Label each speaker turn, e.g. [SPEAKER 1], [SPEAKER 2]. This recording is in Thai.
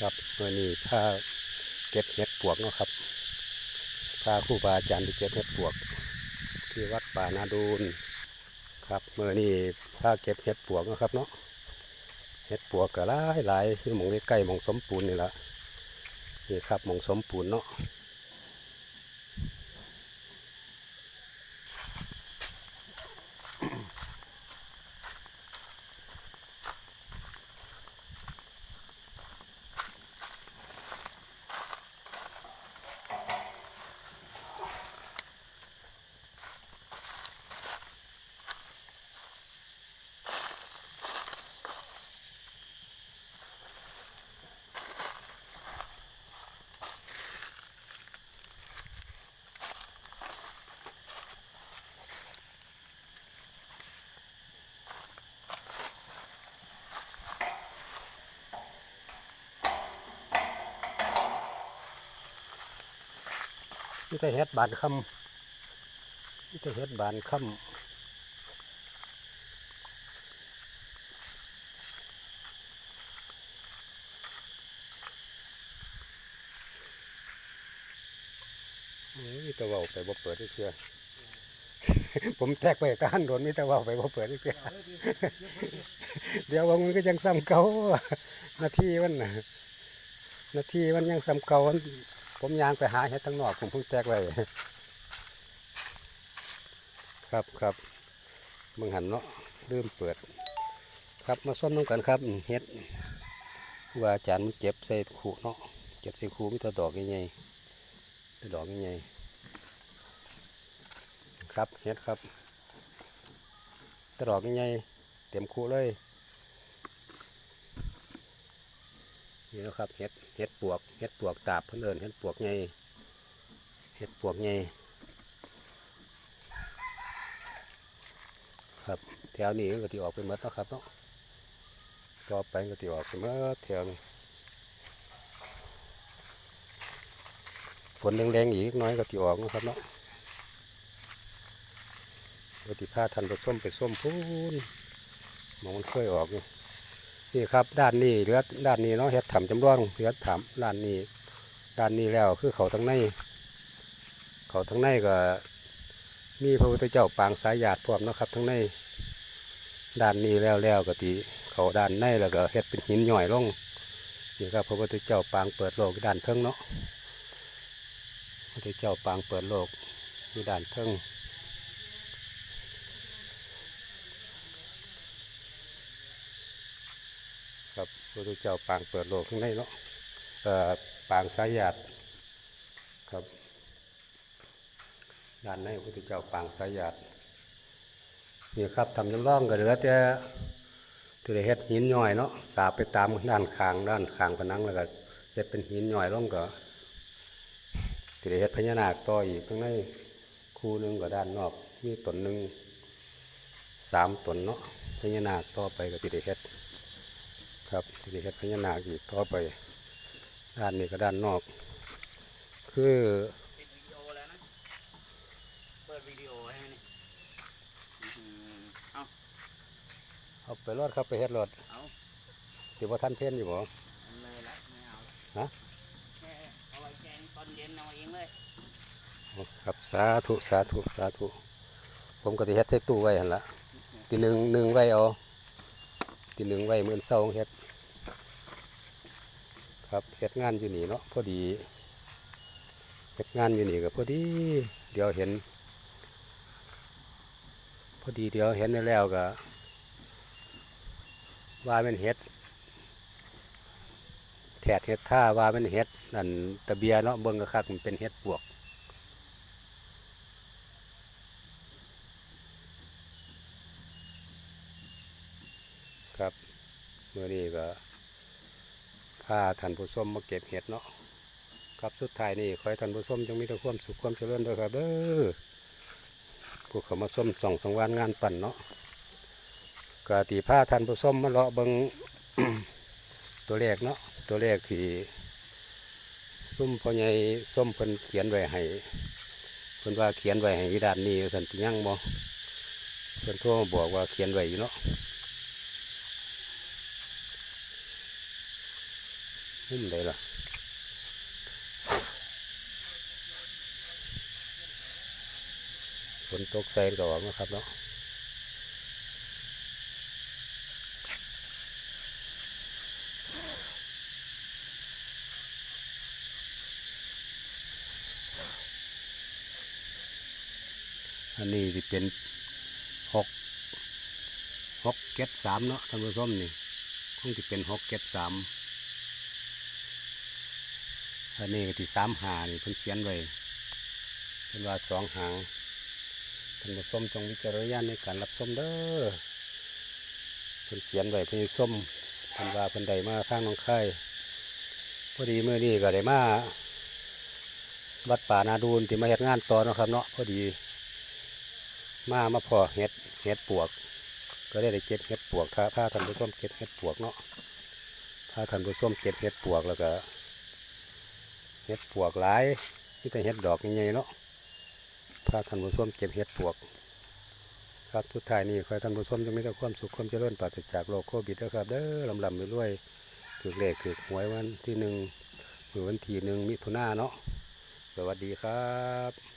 [SPEAKER 1] ครับเมื่อนี้พาเก็บเห็ดปวกนะครับพาครูบาอาจารย์ไปเก็บเห็ดปวก ที่วัดป่านาดูนครับเมื่อนี้พาเก็บเห็ดปวกนะครับเนาะเห็ดปวกก็หลายหลายที่หมองใกล้ๆหมองสมปูนนี่ละนี่ครับหมองสมปูนเนาะ นี่แต่เฮ็ดบานคำนี่แต่เฮ็ดบานคำนี่แต่ว่าไปบ่เปิดที่เชื่อผมแทกไปการโดนนี่แต่ว่าไปบ่เปิดที่เชื่อเดี๋ยวว่ามันก็ยังซ้ำเก่านาทีมันนาทีมันยังซ้ำเก่า ผมยางไปหาเฮ็ดทั้งนอกผมเพิ่งแทกไว้ครับครับมึงหันเนาะเริ่มเปิด ครับมาส้มน้ำกันครับเฮ็ดว่าอาจารย์มันเจ็บใส่ขู่เนาะเจ็บใส่ขู่มีแต่ดอกใหญ่ๆแต่ดอกใหญ่ๆครับเฮ็ดครับแต่ดอกใหญ่ๆเต็มขู่เลย นี่นะครับเฮ็ดเฮ็ดปวกเฮ็ดปวกตาบเพิ่นเอิ้นเฮ็ดปวกใหญ่เฮ็ดปวกใหญ่ครับแถวนี้ก็ที่ออกไปหมดแล้วครับเนาะต่อไปก็ที่ออกไปหมดแถวนี้ฝนแรงๆอีกน้อยก็ที่ออกนะครับเนาะก็ที่พาทันไปส้มไปส้มพูนหมองมันเคยออกอยู่ นี่ครับด้านนี้เหลือด้านนี้เนาะเฮ็ดถ่ำจำลองเหลือถ่ำด้านนี้ ด้านนี้แล้วคือเขาทั้งใน เขาทั้งในก็ มีพระพุทธเจ้าปางสายหยาดพร้อมนะครับ ทั้งในด้านนี้แล้วแล้วก็ตีเขาด้านในแล้วก็เฮ็ดเป็นหินหย่อยลงนี่ครับพระพุทธเจ้าปางเปิดโลกด้านเทิงเนาะพระพุทธเจ้าปางเปิดโลกที่ด้านเทิงครับ พระพุทธเจ้าปางเปิดโลกข้างในเนาะปางสายหยาดครับด้านในพระพุทธเจ้าปางสายหยาดนี่ครับทำจำลองก็เหลือแต่ตัวเฮ็ดหินย่อยเนาะสาบไปตามด้านข้างด้านข้างผนังแล้วก็เฮ็ดเป็นหินย่อยลงก็ตัวเฮ็ดพญานาคต่ออีกข้างในคู่หนึงก็ด้านนอกมีตนหนึ่งสามตนเนาะพญานาคต่อไปก็ตัวเฮ็ด ครับตัวเฮ็ดพญานาคอีกต่อไป ด้านนี้ก็ด้านนอก คือ
[SPEAKER 2] ปิดวิดีโอแล้วนะเปิดวิดีโอให้นี่อื้อหือเอา
[SPEAKER 1] เอาไปรอดครับไปเฮ็ดรอด
[SPEAKER 2] เอา
[SPEAKER 1] สิบ่ทันเพ่นอยู่บ่
[SPEAKER 2] มันเลยละไม่เอาละ
[SPEAKER 1] ฮะ
[SPEAKER 2] แค่เอาไว้แกงตอนเย็นเอาเองเลย
[SPEAKER 1] ครับสาธุสาธุสาธุผมก็สิเฮ็ดใส่ตู้ไว้หั่นละทีหนึ่งหนึ่งไว้เอา ทีหนึ่งไว้มื้อเช้าเฮ็ดครับเฮ็ดงานอยู่นี่เนาะพอดีเฮ็ดงานอยู่นี่ก็พอดี เดี๋ยวเห็น พอดีเดี๋ยวเห็นแล้วก็ว่าเป็นเฮ็ดแถดเฮ็ดท่าว่าเป็นเฮ็ดนั่นตะเบียเนาะเบิ่งก็คักมันเป็นเฮ็ดปวก ครับ เมื่อนี้ก็พาท่านผู้ชมมาเก็บเห็ดเนาะครับสุดท้ายนี่ขอให้ท่านผู้ชมจงมีแต่ความสุขความเจริญด้วยครับเด้อผู้เขามาส้มส่องสังวานงานปั่นเนาะกตีผ้าท่านผู้ชมมาเลาะเบิงตัวเลขเนาะตัวเลขที่ซุ่มพ่อใหญ่ส้มเพิ่นเขียนไว้ให้เพิ่นว่าเขียนไว้ให้อยู่ด้านนี้สันติยังบ่เพิ่นทรมาบอกว่าเขียนไว้อยู่เนาะ นมุมใดล่ะฝนตกใส่ก็ออกนะครับเนาะอันนี้ที่เป็นหกหกเก็ดสามเนาะท่านผู้ชมนี่คงจะเป็นหกเก็ดสาม อันนี้ก็ที่สามหานี่เพิ่นเขียนไว้เป็นว่าสองหางท่านผู้ชมจงวิจารณญาณในการรับชมเด้อเพิ่นเขียนไว้เพิ่นส้มเพิ่นว่าเพิ่นใดมาข้างน้องค่ายพอดีเมื่อนี้ก็ได้มาวัดป่านาดูนที่มาเฮ็ดงานต่อนะครับเนาะพอดี มามาพอเฮ็ดเฮ็ดปวก ก็ได้ได้เก็บเฮ็ดปวกครับพาท่านผู้ชมเก็บเฮ็ดปวกเนาะพาท่านผู้ชมเก็บเฮ็ดปวกแล้วก็ เห็ดปวกหลายนี่แต่เห็ดดอกใหญ่ๆเนาะพาท่านผู้ชมเก็บเห็ดปวก ครับทุดท้ายนี้ขอให้ท่านผู้ชมจงมีแต่ความสุขความเจริญปราศจากโรคโควิดนะครับ เด้อลำลำไปด้วยถือเลขถือหวยวันที่หนึ่งหรือวันที่หนึ่งมิถุนาเนาะสวัสดีครับ